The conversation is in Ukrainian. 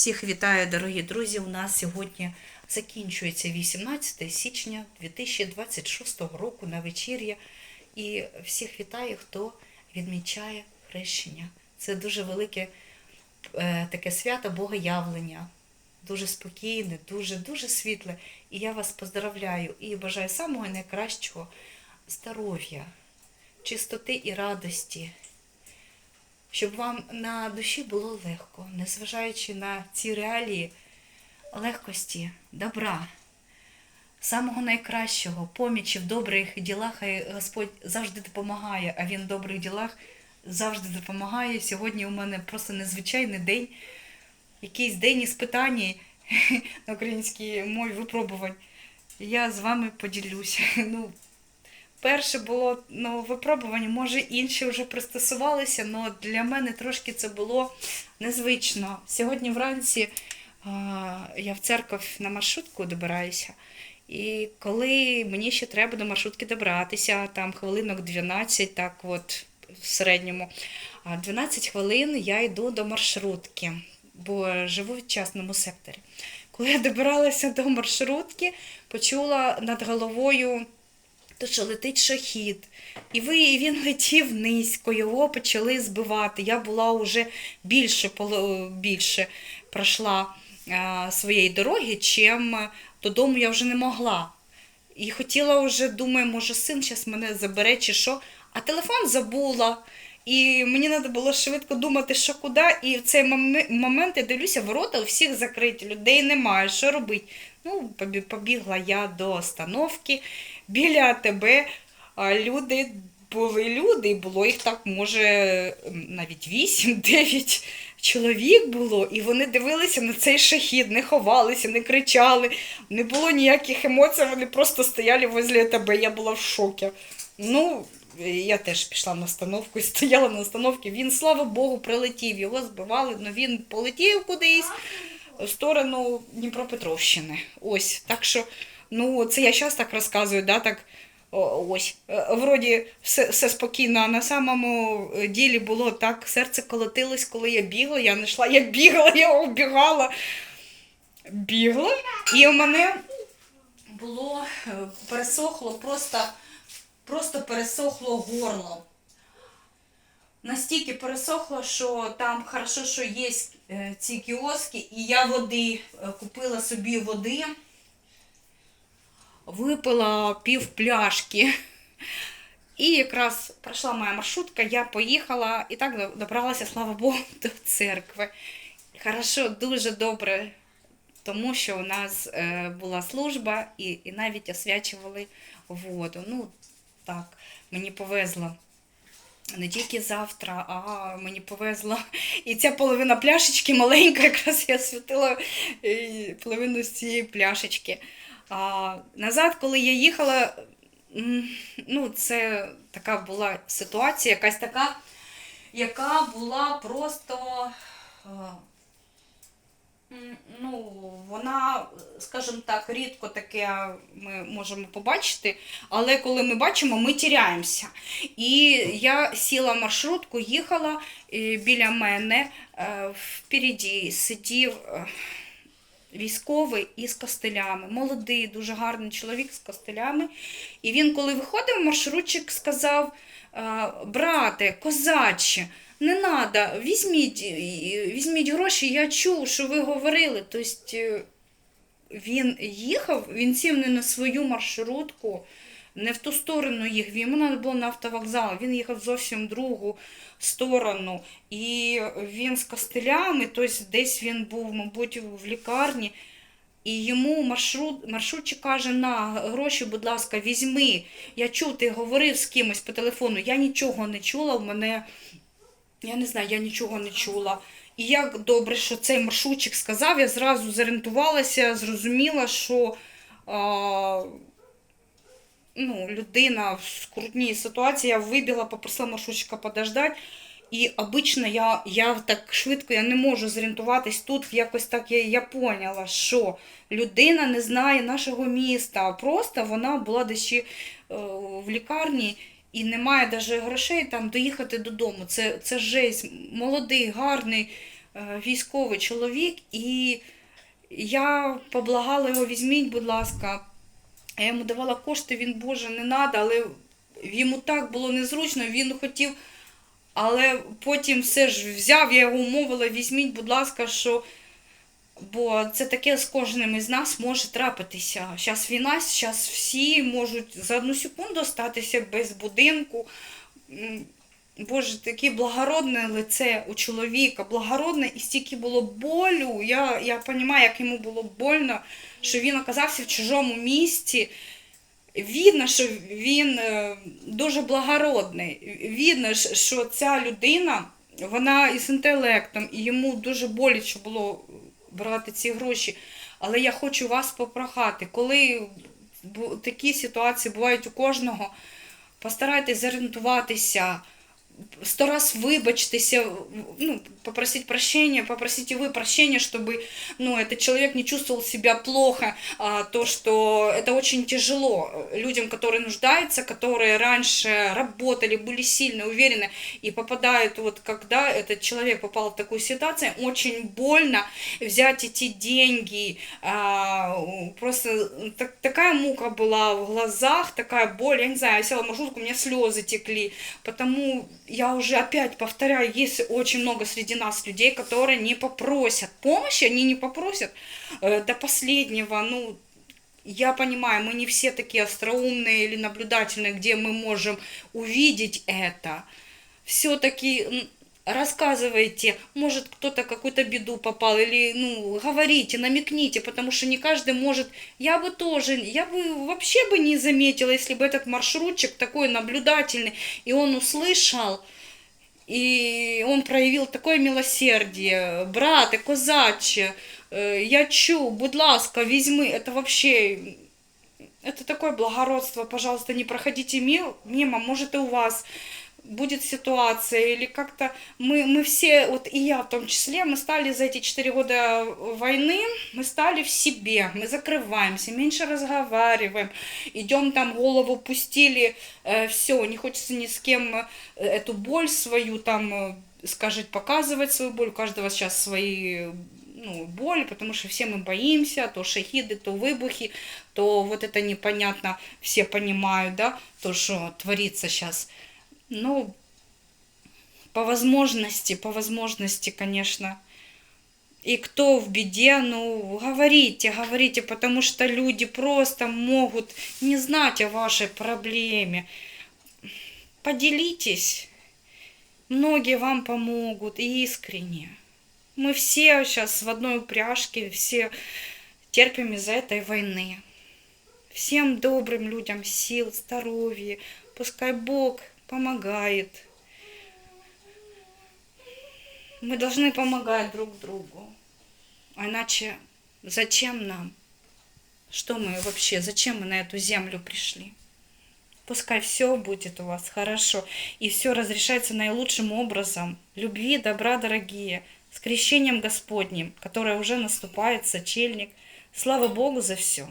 Всіх вітаю, дорогі друзі. У нас сьогодні закінчується 18 січня 2026 року на вечір'я. І всіх вітаю, хто відмічає хрещення. Це дуже велике е, таке свято Богоявлення. Дуже спокійне, дуже, дуже світле. І я вас поздравляю і бажаю самого найкращого здоров'я, чистоти і радості, щоб вам на душі було легко, незважаючи на ці реалії легкості, добра, самого найкращого, помічі в добрих ділах, хай Господь завжди допомагає, а Він в добрих ділах завжди допомагає. Сьогодні у мене просто незвичайний день, якийсь день іспитань на українській мові випробувань. Я з вами поділюся. Ну, Перше було ну, випробування, може інші вже пристосувалися, але для мене трошки це було незвично. Сьогодні вранці а, я в церкву на маршрутку добираюся. І коли мені ще треба до маршрутки добратися, там хвилинок 12, так от в середньому, 12 хвилин я йду до маршрутки, бо живу в частному секторі. Коли я добиралася до маршрутки, почула над головою то що летить шахід. І він летів низько, його почали збивати. Я була вже більше, більше пройшла своєї дороги, чим додому я вже не могла. І хотіла вже, думаю, може син зараз мене забере чи що, а телефон забула. І мені треба було швидко думати, що куди. І в цей момент я дивлюся, ворота у всіх закриті, людей немає, що робити. Ну, побігла я до остановки. Біля тебе люди були люди, і було їх так, може, навіть 8-9 чоловік було, і вони дивилися на цей шахід, не ховалися, не кричали, не було ніяких емоцій, вони просто стояли возле тебе. Я була в шокі. Ну, я теж пішла на остановку і стояла на остановці. Він, слава Богу, прилетів. Його збивали, але він полетів кудись сторону Дніпропетровщини. Ось. Так що, ну, це я зараз так розказую, да, так. Ось, Е, вроді все, все спокійно, а на самому е, ділі було так, серце колотилось, коли я бігла, я не йшла, я бігала, я оббігала, бігла, і у мене було е, пересохло просто, просто пересохло горло. Настільки пересохло, що там хорошо, що є е, ці кіоски, і я води е, купила собі води, випила пів пляшки. І якраз пройшла моя маршрутка, я поїхала і так добралася, слава Богу, до церкви. Хорошо, дуже добре, тому що у нас е, була служба і, і навіть освячували воду. Ну, так, мені повезло. Не тільки завтра, а мені повезло. І ця половина пляшечки маленька, якраз я святила е, половину з цієї пляшечки. А, назад, коли я їхала, ну, це така була ситуація, якась така, яка була просто. Ну, вона, скажімо так, рідко таке ми можемо побачити, але коли ми бачимо, ми тіряємося. І я сіла маршрутку, їхала біля мене е, впереді сидів е, військовий із костелями, молодий, дуже гарний чоловік з костелями. І він, коли виходив, маршрутчик сказав: е, брате, козаче, не треба, візьміть, е, візьміть гроші, я чув, що ви говорили. Тобто е, він їхав, він сів не на свою маршрутку, не в ту сторону їхав. Йому треба було на автовокзал. Він їхав зовсім в другу сторону. І він з костелями, тобто десь він був, мабуть, в лікарні. І йому маршрут, маршрутчик каже, на гроші, будь ласка, візьми. Я чув, ти говорив з кимось по телефону. Я нічого не чула, в мене, я не знаю, я нічого не чула. І як добре, що цей маршрутчик сказав, я зразу зорієнтувалася, зрозуміла, що а, ну, людина в скрутній ситуації, я вибігла, попросила маршрутчика подождати. І обично я, я так швидко я не можу зорієнтуватись тут. Якось так я, я поняла, що людина не знає нашого міста. Просто вона була десь ще, е, в лікарні і немає навіть грошей там доїхати додому. Це, це жесть. Молодий, гарний е, військовий чоловік, і я поблагала його, візьміть, будь ласка. Я йому давала кошти, він, Боже, не треба, але йому так було незручно, він хотів, але потім все ж взяв, я його умовила, візьміть, будь ласка, що. Бо це таке з кожним із нас може трапитися. Зараз війна, зараз всі можуть за одну секунду статися без будинку. Боже, таке благородне лице у чоловіка, благородне, і стільки було болю. Я, я розумію, як йому було больно, що він оказався в чужому місті. Видно, що він е, дуже благородний. Видно, що ця людина, вона із інтелектом, і йому дуже боляче було брати ці гроші. Але я хочу вас попрохати, коли такі ситуації бувають у кожного, постарайтесь зорієнтуватися, сто раз выбачьтеся, ну, попросить прощения, попросите вы прощения, чтобы, ну, этот человек не чувствовал себя плохо, а, то, что это очень тяжело людям, которые нуждаются, которые раньше работали, были сильны, уверены, и попадают, вот когда этот человек попал в такую ситуацию, очень больно взять эти деньги, а, просто так- такая мука была в глазах, такая боль, я не знаю, я села в маршрутку, у меня слезы текли, потому я уже опять повторяю, есть очень много среди нас людей, которые не попросят помощи, они не попросят э, до последнего, ну, я понимаю, мы не все такие остроумные или наблюдательные, где мы можем увидеть это. Все-таки рассказывайте, может кто-то какую-то беду попал, или ну, говорите, намекните, потому что не каждый может. Я бы тоже, я бы вообще бы не заметила, если бы этот маршрутчик такой наблюдательный, и он услышал, и он проявил такое милосердие, брате, козаче, э, я чу, будь ласка, візьми, это вообще, это такое благородство, пожалуйста, не проходите ми- мимо, может и у вас будет ситуация, или как-то мы, мы все, вот и я в том числе, мы стали за эти четыре года войны, мы стали в себе, мы закрываемся, меньше разговариваем, идем там голову пустили, все, не хочется ни с кем э, эту боль свою там, э, скажет, показывать свою боль, у каждого сейчас свои ну, боли, потому что все мы боимся, то шахиды, то выбухи, то вот это непонятно, все понимают, да, то, что творится сейчас. Ну, по возможности, по возможности, конечно. И кто в беде, ну, говорите, говорите, потому что люди просто могут не знать о вашей проблеме. Поделитесь, многие вам помогут и искренне. Мы все сейчас в одной упряжке, все терпим из-за этой войны. Всем добрым людям сил, здоровья, пускай Бог помогает. Мы должны помогать друг другу. А иначе зачем нам? Что мы вообще, зачем мы на эту землю пришли? Пускай все будет у вас хорошо, и все разрешается наилучшим образом. Любви, добра, дорогие, с крещением Господним, которое уже наступает, сочельник. Слава Богу за все.